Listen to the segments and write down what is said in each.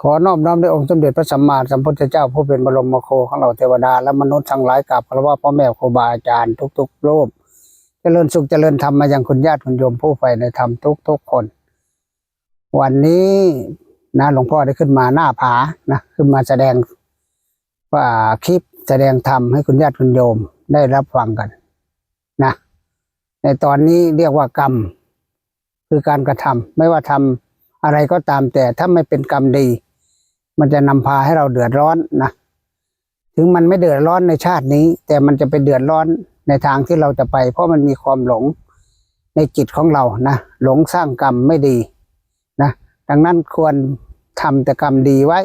ขอนอบน้อมด้วยองค์สมเด็จพระสัมมาสัมพุทธเจ้า ผู้เป็นบรมโคของเราเทวดา และมนุษย์ทั้งหลายกับพระว่าพ่อแม่ครูบาอาจารย์ทุกๆรูปเจริญสุขเจริญธรรมมายังคุณญาติคุณโยมผู้ใฝ่ในธรรมทุกๆคน วันนี้นะหลวงพ่อได้ขึ้นมาหน้าผานะขึ้นมาแสดงว่าคลิปแสดงธรรมให้คุณญาติคุณโยมได้รับฟังกันนะ ในตอนนี้เรียกว่ากรรม คือการกระทำไม่ว่าทำอะไรก็ตามแต่ถ้าไม่เป็นกรรมดี มันจะนำพาให้เราเดือดร้อนนะถึงมันไม่เดือดร้อนในชาตินี้ แต่มันจะไปเดือดร้อนในทางที่เราจะไป เพราะมันมีความหลงในจิตของเรานะหลงสร้างกรรมไม่ดีนะดังนั้นควรทำแต่กรรมดีไว้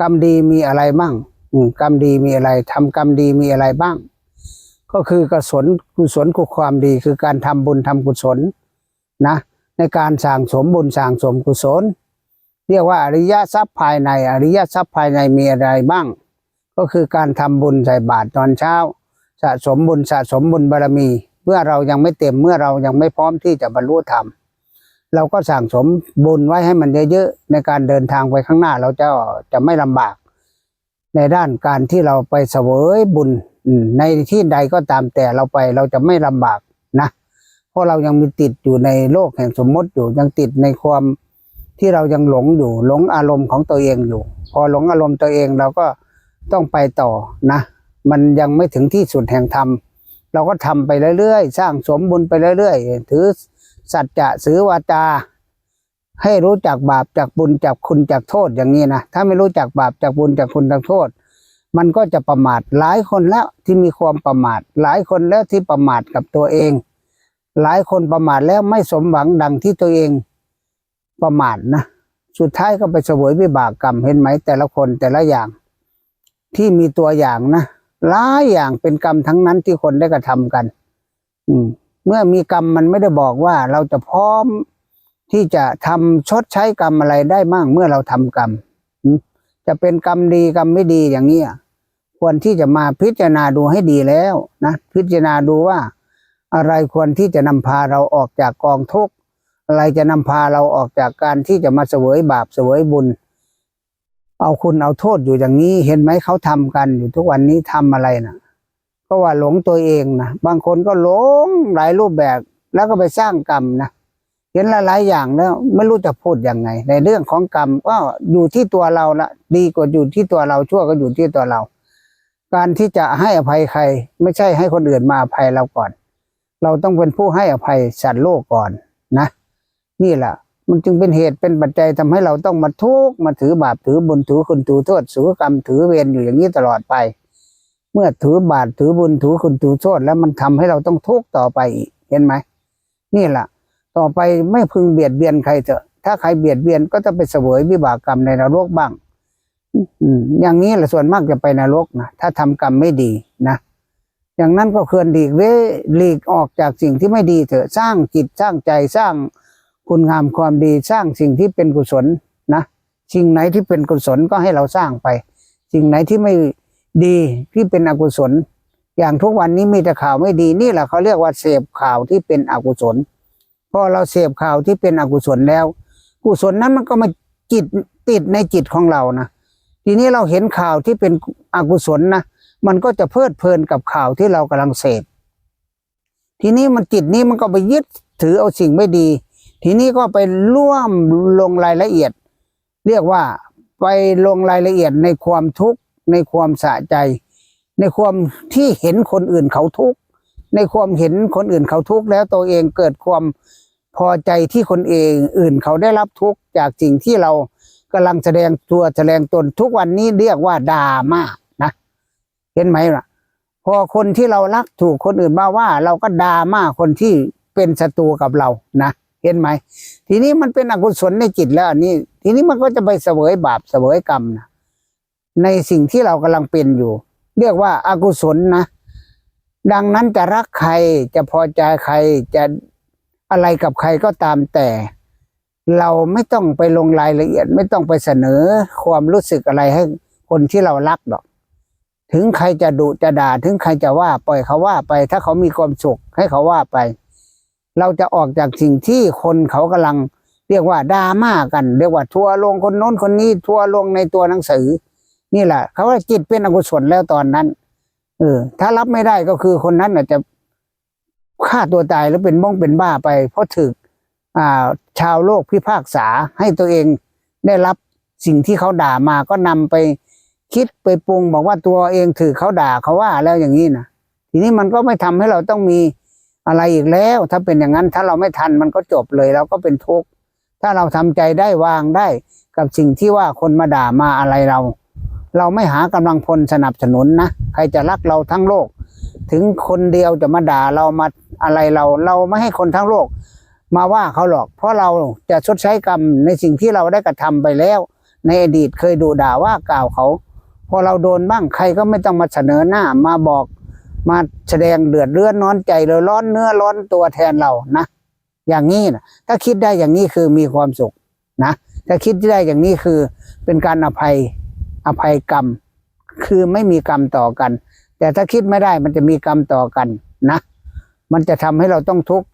กรรมดีมีอะไรบ้างอืกรรมดีมีอะไรทำกรรมดีมีอะไรบ้าง ก็คือกศลกุศลกุความดีคือการทำบุญทำกุศลนะในการสั่งสมบุญสั่งสมกุศล เรียกว่าอริยทรัพย์ภายใน อริยทรัพย์ภายในมีอะไรบ้าง ก็คือการทำบุญใส่บาตรตอนเช้า สะสมบุญสะสมบุญบารมี เมื่อเรายังไม่เต็มเมื่อเรายังไม่พร้อมที่จะบรรลุธรรมเราก็สั่งสมบุญไว้ให้มันเยอะๆในการเดินทางไปข้างหน้า เราจะจะไม่ลำบาก ในด้านการที่เราไปเสวยบุญในที่ใดก็ตามแต่เราไปเราจะไม่ลำบากนะ เพราะเรายังมีติดอยู่ในโลกแห่งสมมติอยู่ยังติดในความ ที่เรายังหลงอยู่หลงอารมณ์ของตัวเองอยู่ พอหลงอารมณ์ตัวเองเราก็ต้องไปต่อนะ มันยังไม่ถึงที่สุดแห่งธรรมเราก็ทำไปเรื่อยๆ สร้างสมบุญไปเรื่อยๆ ถือสัจจะสือวาจา ให้รู้จักบาปจากบุญจากคุณจากโทษอย่างนี้นะ ถ้าไม่รู้จักบาปจากบุญจากคุณจากโทษ มันก็จะประมาทหลายคนแล้วที่มีความประมาท หลายคนแล้วที่ประมาทกับตัวเอง หลายคนประมาทแล้วไม่สมหวังดังที่ตัวเอง ประมาทนะสุดท้ายก็ไปเสวยวิบากกรรมเห็นไหมแต่ละคนแต่ละอย่าง ที่มีตัวอย่างนะหลายอย่างเป็นกรรมทั้งนั้นที่คนได้กระทำกัน อืม เมื่อมีกรรมมันไม่ได้บอกว่าเราจะพร้อมที่จะทำชดใช้กรรมอะไรได้มั่งเมื่อเราทำกรรมจะเป็นกรรมดีกรรมไม่ดีอย่างนี้ยควรที่จะมาพิจารณาดูให้ดีแล้วนะพิจารณาดูว่า อะไรควรที่จะนำพาเราออกจากกองทุกข์ อะไรจะนำพาเราออกจากการที่จะมาเสวยบาปเสวยบุญ เอาคุณเอาโทษอยู่อย่างนี้ เห็นไหมเขาทำกันอยู่ทุกวันนี้ทำอะไรนะก็ว่าหลงตัวเองนะบางคนก็หลงหลายรูปแบบ แล้วก็ไปสร้างกรรมนะเห็นหลายๆอย่างแล้วไม่รู้จะพูดยังไง ในเรื่องของกรรมก็อยู่ที่ตัวเราละดีกว่าอยู่ที่ตัวเราชั่วก็อยู่ที่ตัวเรา การที่จะให้อภัยใคร ไม่ใช่ให้คนอื่นมาอภัยเราก่อน เราต้องเป็นผู้ให้อภัยสัตว์โลกก่อน นี่แหละมันจึงเป็นเหตุเป็นปัจจัยทำให้เราต้องมาทุกข์มาถือบาปถือบุญถือคุณถือโทษถือกรรมถือเวรอยู่อย่างนี้ตลอดไป เมื่อถือบาปถือบุญถือคุณถือโทษแล้วมันทำให้เราต้องทุกข์ต่อไปอีกเห็นไหมนี่แหละต่อไปไม่พึงเบียดเบียนใครเถอะ ถ้าใครเบียดเบียนก็จะไปเสวยวิบากกรรมในนรกบ้างอย่างนี้แหละส่วนมากจะไปนรกนะถ้าทำกรรมไม่ดีนะอย่างนั้นก็ควรหลีกเว้หลีกออกจากสิ่งที่ไม่ดีเถอะสร้างจิตสร้างใจสร้าง คุณงามความดีสร้างสิ่งที่เป็นกุศลนะสิ่งไหนที่เป็นกุศลก็ให้เราสร้างไป สิ่งไหนที่ไม่ดีที่เป็นอกุศล อย่างทุกวันนี้มีแต่ข่าวไม่ดีนี่แหละเขาเรียกว่าเสพข่าวที่เป็นอกุศลพอเราเสพข่าวที่เป็นอกุศลแล้ว กุศลนั้นมันก็มาจิตติดในจิตของเรานะทีนี้เราเห็นข่าวที่เป็นอกุศลนะมันก็จะเพลิดเพลินกับข่าวที่เรากำลังเสพทีนี้มันจิตนี้มันก็ไปยึดถือเอาสิ่งไม่ดี ทีนี้ก็ไปร่วมลงรายละเอียด เรียกว่าไปลงรายละเอียดในความทุกข์ ในความสะใจ ในความที่เห็นคนอื่นเขาทุกข์ในความเห็นคนอื่นเขาทุกข์แล้วตัวเองเกิดความพอใจที่คนเองอื่นเขาได้รับทุกข์จากสิ่งที่เรากำลังแสดงตัวแสดงตนทุกวันนี้เรียกว่าดราม่านะเห็นไหมล่ะ พอคนที่เรารักถูกคนอื่นมาว่า เราก็ดราม่าคนที่เป็นศัตรูกับเรานะ เห็นไหม ทีนี้มันเป็นอกุศลในจิตแล้วนนี้ทีนี้มันก็จะไปเสวยบาปเสวยกรรมนะในสิ่งที่เรากำลังเป็นอยู่ เรียกว่าอากุศลนะ ดังนั้นจะรักใครจะพอใจใครจะอะไรกับใครก็ตามแต่ เราไม่ต้องไปลงรายละเอียด ไม่ต้องไปเสนอความรู้สึกอะไรให้คนที่เรารักดอก ถึงใครจะดุจะด่าถึงใครจะว่าปล่อยเขาว่าไป ถ้าเขามีความสุขให้เขาว่าไป เราจะออกจากสิ่งที่คนเขากำลังเรียกว่าดราม่ากัน เรียกว่าทัวลงคนโน้นคนนี้ทัวลงในตัวหนังสือ นี่แหละเขาว่าจิตเป็นอกุศลแล้วตอนนั้นเออถ้ารับไม่ได้ก็คือคนนั้นอาจจะฆ่าตัวตายหรือเป็นบ้องเป็นบ้าไป เพราะถึกอ่าชาวโลกพิพากษาให้ตัวเองได้รับสิ่งที่เขาด่ามาก็นำไปคิดไปปรุงบอกว่าตัวเองถือเขาด่าเขาว่าแล้วอย่างนี้นะทีนี้มันก็ไม่ทำให้เราต้องมี อะไรอีกแล้ว ถ้าเป็นอย่างนั้นถ้าเราไม่ทันมันก็จบเลยเราก็เป็นทุกข์ถ้าเราทำใจได้วางได้กับสิ่งที่ว่าคนมาด่ามาอะไรเรา เราไม่หากำลังพลสนับสนุนนะใครจะรักเราทั้งโลก ถึงคนเดียวจะมาด่าเรามาอะไรเรา เราไม่ให้คนทั้งโลก มาว่าเขาหรอก เพราะเราจะชดใช้กรรมในสิ่งที่เราได้กระทำไปแล้ว ในอดีตเคยดูด่าว่ากล่าวเขา พอเราโดนบ้างใครก็ไม่ต้องมาเสนอหน้ามาบอก มาแสดงเดือดเรือนน้อนใจเลยร้อนเนื้อร้อนตัวแทนเรานะอย่างนี้นะถ้าคิดได้อย่างนี้คือมีความสุขนะถ้าคิดได้อย่างนี้คือเป็นการอภัยอภัยกรรม คือไม่มีกรรมต่อกัน แต่ถ้าคิดไม่ได้มันจะมีกรรมต่อกันนะ มันจะทำให้เราต้องทุกข์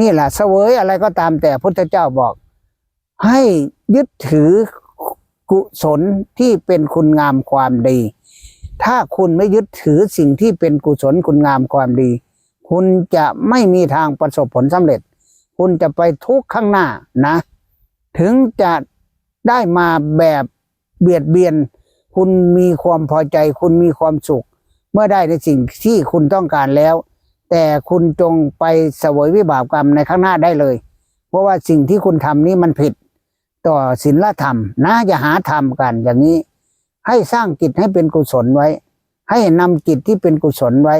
นี่แหละเสวยอะไรก็ตามแต่พุทธเจ้าบอก ให้ยึดถือกุศลที่เป็นคุณงามความดี ถ้าคุณไม่ยึดถือสิ่งที่เป็นกุศลคุณงามความดี คุณจะไม่มีทางประสบผลสำเร็จ คุณจะไปทุกข้างหน้านะ ถึงจะได้มาแบบเบียดเบียน คุณมีความพอใจ คุณมีความสุข เมื่อได้ในสิ่งที่คุณต้องการแล้ว แต่คุณจงไปเสวยวิบากกรรมในข้างหน้าได้เลย เพราะว่าสิ่งที่คุณทำนี้มันผิด ต่อศีลธรรมนะอย่าหาทำกันอย่างนี้ ให้สร้างจิตให้เป็นกุศลไว้ ให้นำจิตที่เป็นกุศลไว้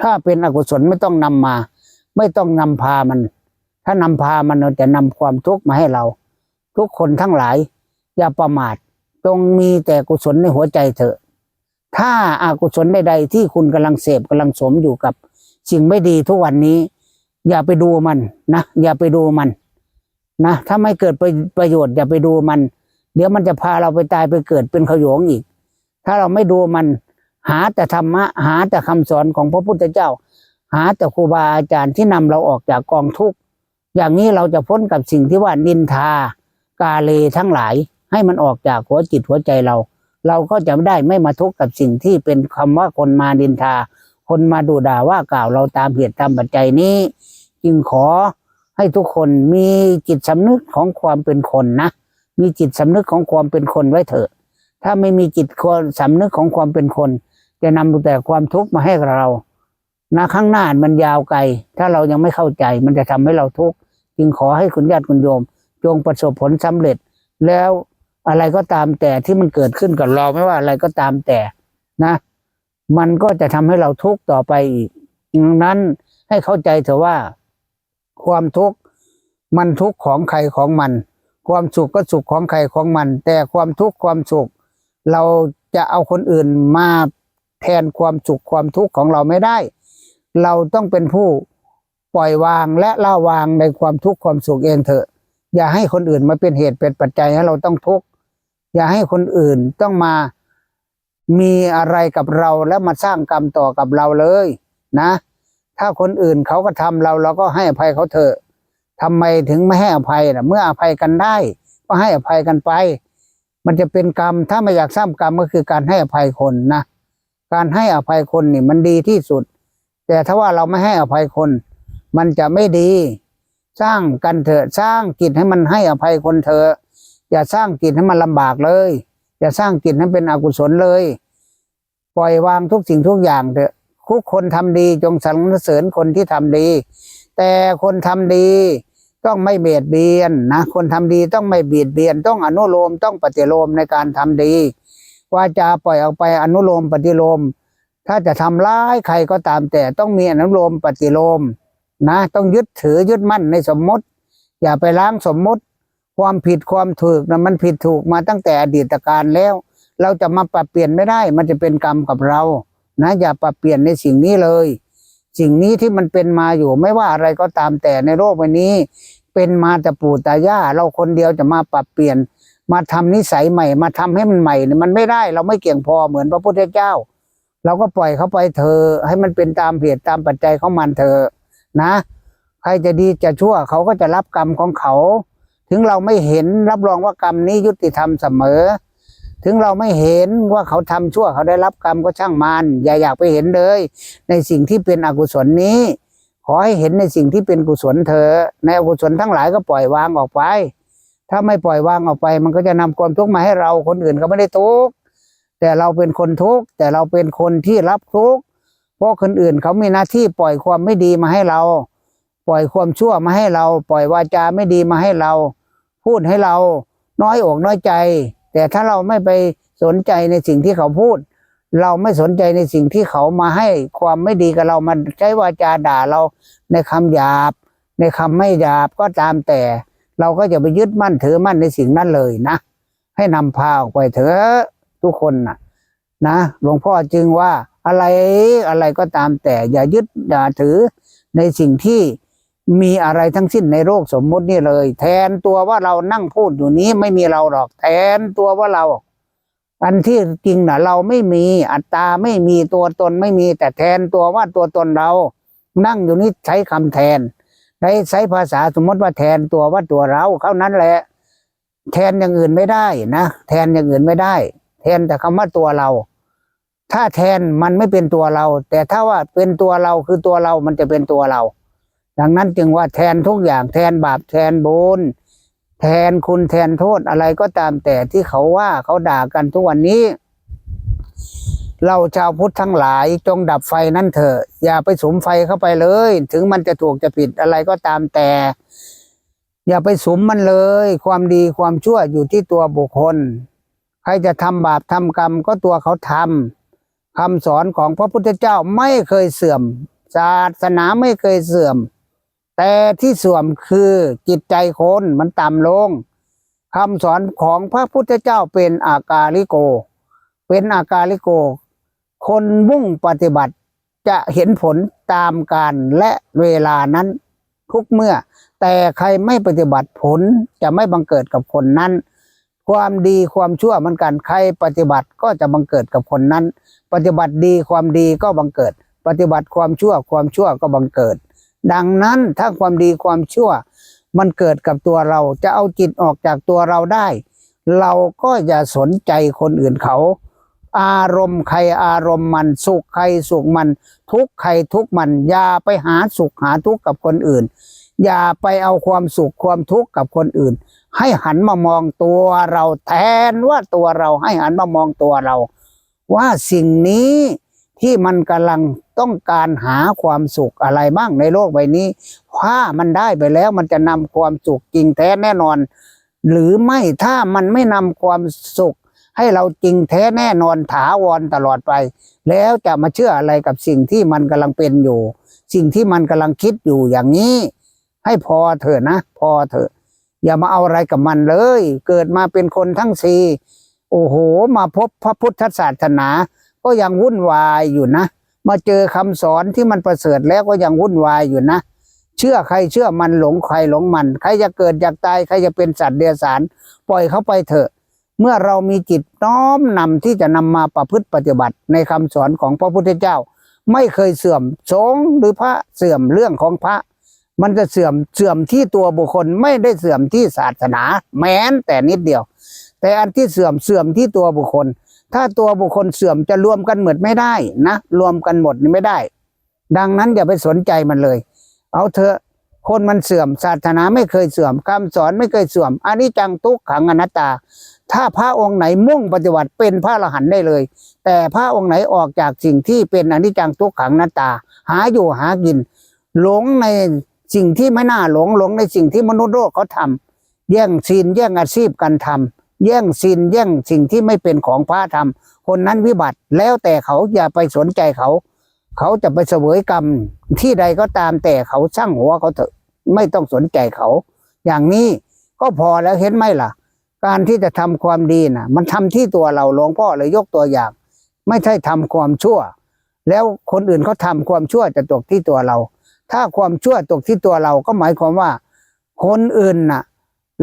ถ้าเป็นอกุศลไม่ต้องนำมา ไม่ต้องนำพามัน ถ้านำพามันเราจะนำความทุกข์มาให้เรา ทุกคนทั้งหลาย อย่าประมาทจงมีแต่กุศลในหัวใจเถอะ ถ้าอากุศลใดๆที่คุณกำลังเสพกำลังสมอยู่กับสิ่งไม่ดีทุกวันนี้ อย่าไปดูมันนะอย่าไปดูมันนะถ้าไม่เกิดประประโยชน์อย่าไปดูมัน เดี๋ยวมันจะพาเราไปตายไปเกิดเป็นขยงอีก ถ้าเราไม่ดูมันหาแต่ธรรมะ หาแต่คำสอนของพระพุทธเจ้า หาแต่ครูบาอาจารย์ที่นำเราออกจากกองทุกข์อย่างนี้เราจะพ้นกับสิ่งที่ว่านินทากาเลทั้งหลาย ให้มันออกจากหัวจิตหัวใจเรา เราก็จะได้ไม่มาทุกข์กับสิ่งที่เป็นคำว่าคนมาดินทา คนมาดูด่าว่ากล่าวเราตามเหตุตามปัจจัยนี้ จึงขอให้ทุกคนมีจิตสำนึกของความเป็นคนนะ มีจิตสำนึกของความเป็นคนไว้เถอะ ถ้าไม่มีจิตความสำนึกของความเป็นคน จะนำแต่ความทุกข์มาให้เรานะข้างหน้ามันยาวไกล ถ้าเรายังไม่เข้าใจ มันจะทำให้เราทุกข์จึงขอให้คุณญาติคุณโยม จงประสบผลสำเร็จ แล้วอะไรก็ตามแต่ที่มันเกิดขึ้นกับเราไม่ว่าอะไรก็ตามแต่นะ มันก็จะทำให้เราทุกข์ต่อไปอีกดังนั้นให้เข้าใจเถอะว่า ความทุกข์มันทุกข์ของใครของมัน ความสุขก็สุขของใครของมัน แต่ความทุกข์ความสุข เราจะเอาคนอื่นมาแทนความสุขความทุกข์ของเราไม่ได้ เราต้องเป็นผู้ปล่อยวางและละวางในความทุกข์ความสุขเองเถอะ อย่าให้คนอื่นมาเป็นเหตุเป็นปัจจัยให้เราต้องทุกข์อย่าให้คนอื่นต้องมามีอะไรกับเราแล้วมาสร้างกรรมต่อกับเราเลยนะ ถ้าคนอื่นเขาก็ทำเราเราก็ให้อภัยเขาเถอะ ทำไมถึงไม่ให้อภัยล่ะเมื่ออภัยกันได้ ก็ให้อภัยกันไป มันจะเป็นกรรม ถ้าไม่อยากสร้างกรรมก็คือการให้อภัยคนนะ การให้อภัยคนนี่มันดีที่สุด แต่ถ้าว่าเราไม่ให้อภัยคน มันจะไม่ดี สร้างกันเถอะ สร้างจิตให้มันให้อภัยคนเถอะ อย่าสร้างจิตให้มันลำบากเลย อย่าสร้างจิตให้เป็นอกุศลเลย ปล่อยวางทุกสิ่งทุกอย่างเถอะทุกคนทำดีจงสรรเสริญคนที่ทำดี แต่คนทำดี ต้องไม่เบียดเบียนนะคนทำดีต้องไม่เบียดเบียน ต้องอนุโลมต้องปฏิโลมในการทำดีว่าจะปล่อยออกไปอนุโลมปฏิโลม ถ้าจะทำร้ายใครก็ตามแต่ต้องมีอนุโลมปฏิโลมนะต้องยึดถือยึดมั่นในสมมติ อย่าไปล้างสมมติ ความผิดความถูกนะมันผิดถูกมาตั้งแต่อดีตการแล้ว เราจะมาปรับเปลี่ยนไม่ได้ มันจะเป็นกรรมกับเรา นะ อย่าปรับเปลี่ยนในสิ่งนี้เลย สิ่งนี้ที่มันเป็นมาอยู่ไม่ว่าอะไรก็ตามแต่ในโลกใบนี้ เป็นมาแต่ปู่ตายาเราคนเดียวจะมาปรับเปลี่ยน มาทำนิสัยใหม่ มาทำให้มันใหม่เนี่ยมันไม่ได้เราไม่เก่งพอเหมือนพระพุทธเจ้า เราก็ปล่อยเขาไปเถอให้มันเป็นตามเหตุตามปัจจัยของมันเถอะนะ ใครจะดีจะชั่วเขาก็จะรับกรรมของเขา ถึงเราไม่เห็นรับรองว่ากรรมนี้ยุติธรรมเสมอ ถึงเราไม่เห็นว่าเขาทำชั่วเขาได้รับกรรมก็ช่างมัน อย่าอยากไปเห็นเลย ในสิ่งที่เป็นอกุศลนี้ ขอให้เห็นในสิ่งที่เป็นกุศลเถอะในอกุศลทั้งหลายก็ปล่อยวางออกไป ถ้าไม่ปล่อยวางออกไป มันก็จะนำความทุกข์มาให้เราคนอื่นก็ไม่ได้ทุกข์แต่เราเป็นคนทุกข์แต่เราเป็นคนที่รับทุกข์เพราะคนอื่นเขามีหน้าที่ปล่อยความไม่ดีมาให้เรา ปล่อยความชั่วมาให้เรา ปล่อยวาจาไม่ดีมาให้เรา พูดให้เราน้อยอกน้อยใจ แต่ถ้าเราไม่ไปสนใจในสิ่งที่เขาพูด เราไม่สนใจในสิ่งที่เขามาให้ความไม่ดีกับเรามันใช้วาจาด่าเราในคำหยาบ ในคำไม่หยาบก็ตามแต่ เราก็จะไปยึดมั่นถือมั่นในสิ่งนั้นเลยนะ ให้นำพาออกไปเถอะทุกคนนะนะหลวงพ่อจึงว่าอะไรอะไรก็ตามแต่อย่ายึดอย่าถือในสิ่งที่ มีอะไรทั้งสิ้นในโลกสมมุตินี่เลย แทนตัวว่าเรานั่งพูดอยู่นี้ไม่มีเราหรอก แทนตัวว่าเรา อันที่จริงนะเราไม่มีอัตตาไม่มีตัวตนไม่มี แต่แทนตัวว่าตัวตนเรา นั่งอยู่นี้ใช้คำแทนได้ใช้ภาษาสมมติว่าแทนตัวว่าตัวเราเท่านั้นแหละ แทนอย่างอื่นไม่ได้นะแทนอย่างอื่นไม่ได้ แทนแต่คำว่าตัวเรา ถ้าแทนมันไม่เป็นตัวเรา แต่ถ้าว่าเป็นตัวเราคือตัวเรามันจะเป็นตัวเรา ดังนั้นจึงว่าแทนทุกอย่างแทนบาปแทนบุญแทนคุณแทนโทษอะไรก็ตามแต่ที่เขาว่าเขาด่ากันทุกวันนี้ เราชาวพุทธทั้งหลายจงดับไฟนั่นเถอะ อย่าไปสุมไฟเข้าไปเลย ถึงมันจะถูกจะผิดอะไรก็ตามแต่ อย่าไปสุมมันเลย ความดีความชั่วอยู่ที่ตัวบุคคล ใครจะทำบาปทำกรรมก็ตัวเขาทำคำสอนของพระพุทธเจ้าไม่เคยเสื่อม ศาสนาไม่เคยเสื่อม แต่ที่เสื่อมคือจิตใจคนมันต่ำลงคำสอนของพระพุทธเจ้าเป็นอากาลิโก เป็นอากาลิโก คนมุ่งปฏิบัติจะเห็นผลตามการและเวลานั้นทุกเมื่อ แต่ใครไม่ปฏิบัติผลจะไม่บังเกิดกับคนนั้น ความดีความชั่วเหมือนกันใครปฏิบัติก็จะบังเกิดกับคนนั้น ปฏิบัติดีความดีก็บังเกิด ปฏิบัติความชั่วความชั่วก็บังเกิด ดังนั้นถ้าความดีความชั่ว มันเกิดกับตัวเราจะเอาจิตออกจากตัวเราได้ เราก็อย่าสนใจคนอื่นเขา อารมณ์ใครอารมณ์มันสุขใครสุขมัน ทุกข์ใครทุกข์มันอย่าไปหาสุขหาทุกข์กับคนอื่น อย่าไปเอาความสุขความทุกข์กับคนอื่น ให้หันมามองตัวเราแทนว่าตัวเราให้หันมามองตัวเรา ว่าสิ่งนี้ ที่มันกำลังต้องการหาความสุขอะไรบ้างในโลกใบนี้ถ้ามันได้ไปแล้วมันจะนำความสุขจริงแท้แน่นอน หรือไม่ถ้ามันไม่นำความสุข ให้เราจริงแท้แน่นอนถาวรตลอดไป แล้วจะมาเชื่ออะไรกับสิ่งที่มันกำลังเป็นอยู่ สิ่งที่มันกำลังคิดอยู่อย่างนี้ ให้พอเถอะนะ พอเถอะ อย่ามาเอาอะไรกับมันเลย เกิดมาเป็นคนทั้งสี่โอ้โห มาพบพระพุทธศาสนา ก็ยังวุ่นวายอยู่นะ มาเจอคำสอนที่มันประเสริฐแล้วก็ยังวุ่นวายอยู่นะ เชื่อใครเชื่อมันหลงใครหลงมัน ใครจะเกิดอยากตายใครจะเป็นสัตว์เดรัจฉานปล่อยเขาไปเถอะ เมื่อเรามีจิตน้อมนำที่จะนำมาประพฤติปฏิบัติ ในคำสอนของพระพุทธเจ้า ไม่เคยเสื่อมสงหรือพระเสื่อมเรื่องของพระ มันจะเสื่อมเสื่อมที่ตัวบุคคลไม่ได้เสื่อมที่ศาสนา แม้นแต่นิดเดียว แต่อันที่เสื่อมเสื่อมที่ตัวบุคคล ถ้าตัวบุคคลเสื่อมจะรวมกันหมดไม่ได้นะรวมกันหมดนี่ไม่ได้ ดังนั้นอย่าไปสนใจมันเลย เอาเถอะคนมันเสื่อมศาสนาไม่เคยเสื่อมคำสอนไม่เคยเสื่อมอันนี้จังทุกขังอนัตตา ถ้าพระองค์ไหนมุ่งปฏิบัติเป็นพระอรหันต์ได้เลย แต่พระองค์ไหนออกจากสิ่งที่เป็นอนิจจังทุกขังอนัตตา หาอยู่หากิน หลงในสิ่งที่ไม่น่าหลงหลงในสิ่งที่มนุษย์โลกเขาทำแย่งศีลแย่งอาชีพกันทำ แย่งศีลแย่งสิ่งที่ไม่เป็นของพระทำคนนั้นวิบัติแล้วแต่เขาอย่าไปสนใจเขา เขาจะไปเสวยกรรมที่ใดก็ตามแต่เขาช่างหัวเขาเถอะไม่ต้องสนใจเขา อย่างนี้ก็พอแล้วเห็นไหมล่ะ การที่จะทำความดีน่ะ มันทำที่ตัวเราหลวงพ่อเลยยกตัวอย่าง ไม่ใช่ทำความชั่ว แล้วคนอื่นเขาทำความชั่วจะตกที่ตัวเรา ถ้าความชั่วตกที่ตัวเราก็หมายความว่า คนอื่นน่ะ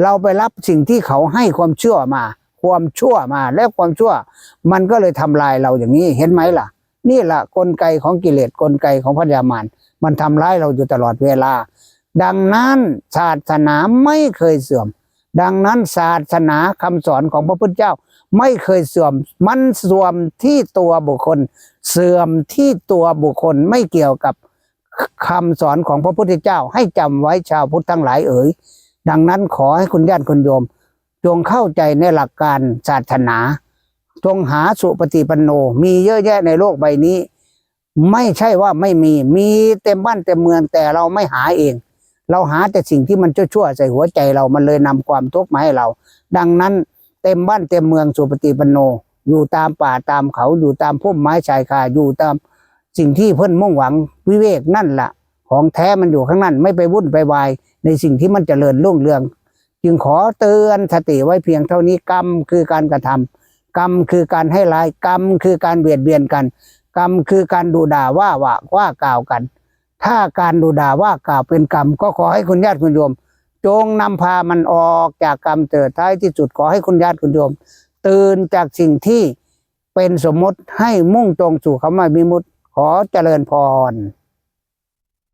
เราไปรับสิ่งที่เขาให้ความชั่วมา ความชั่วมา แล้วความชั่ว มันก็เลยทำลายเราอย่างนี้เห็นไหมล่ะ นี่แหละกลไกของกิเลสกลไกของพยามารมันทำร้ายเราอยู่ตลอดเวลา ดังนั้นศาสนาไม่เคยเสื่อม ดังนั้นศาสนาคำสอนของพระพุทธเจ้า ไม่เคยเสื่อม มันเสื่อมที่ตัวบุคคล เสื่อมที่ตัวบุคคลไม่เกี่ยวกับคำสอนของพระพุทธเจ้าให้จำไว้ชาวพุทธทั้งหลายเอ๋ย ดังนั้นขอให้คุณญาติคุณโยม จงเข้าใจในหลักการศาสนา จงหาสุปฏิปันโน มีเยอะแยะในโลกใบนี้ ไม่ใช่ว่าไม่มีมีเต็มบ้านเต็มเมืองแต่เราไม่หาเอง เราหาแต่สิ่งที่มันชั่วๆใส่หัวใจเรามันเลยนำความทุกข์มาให้เรา ดังนั้นเต็มบ้านเต็มเมืองสุปฏิปันโน อยู่ตามป่าตามเขาอยู่ตามพุ่มไม้ชายคาอยู่ตามสิ่งที่เพื่อนมุ่งหวังวิเวกนั่นละ่ะ ของแท้มันอยู่ข้างนั้นไม่ไปวุ่นไปวาย ในสิ่งที่มันจเจริญรุ่งเรือง จึงขอเตือนสติไว้เพียงเท่านี้กรรมคือการกระทำกรรมคือการให้ร้ายกรรมคือการเบียดเบียนกัน กรรมคือการดูด่าว่าว่าว่ากล่าวกัน ถ้าการดูด่าว่ากล่าวเป็นกรรม ก็ขอให้คุณญาติคุณโยม จงนำพามันออกจากกรรมเถิดท้ายที่สุดขอให้คุณญาติคุณโยม ตื่นจากสิ่งที่เป็นสมมติให้มุ่งตรงสู่คำว่ามิมุติขอเจริญพร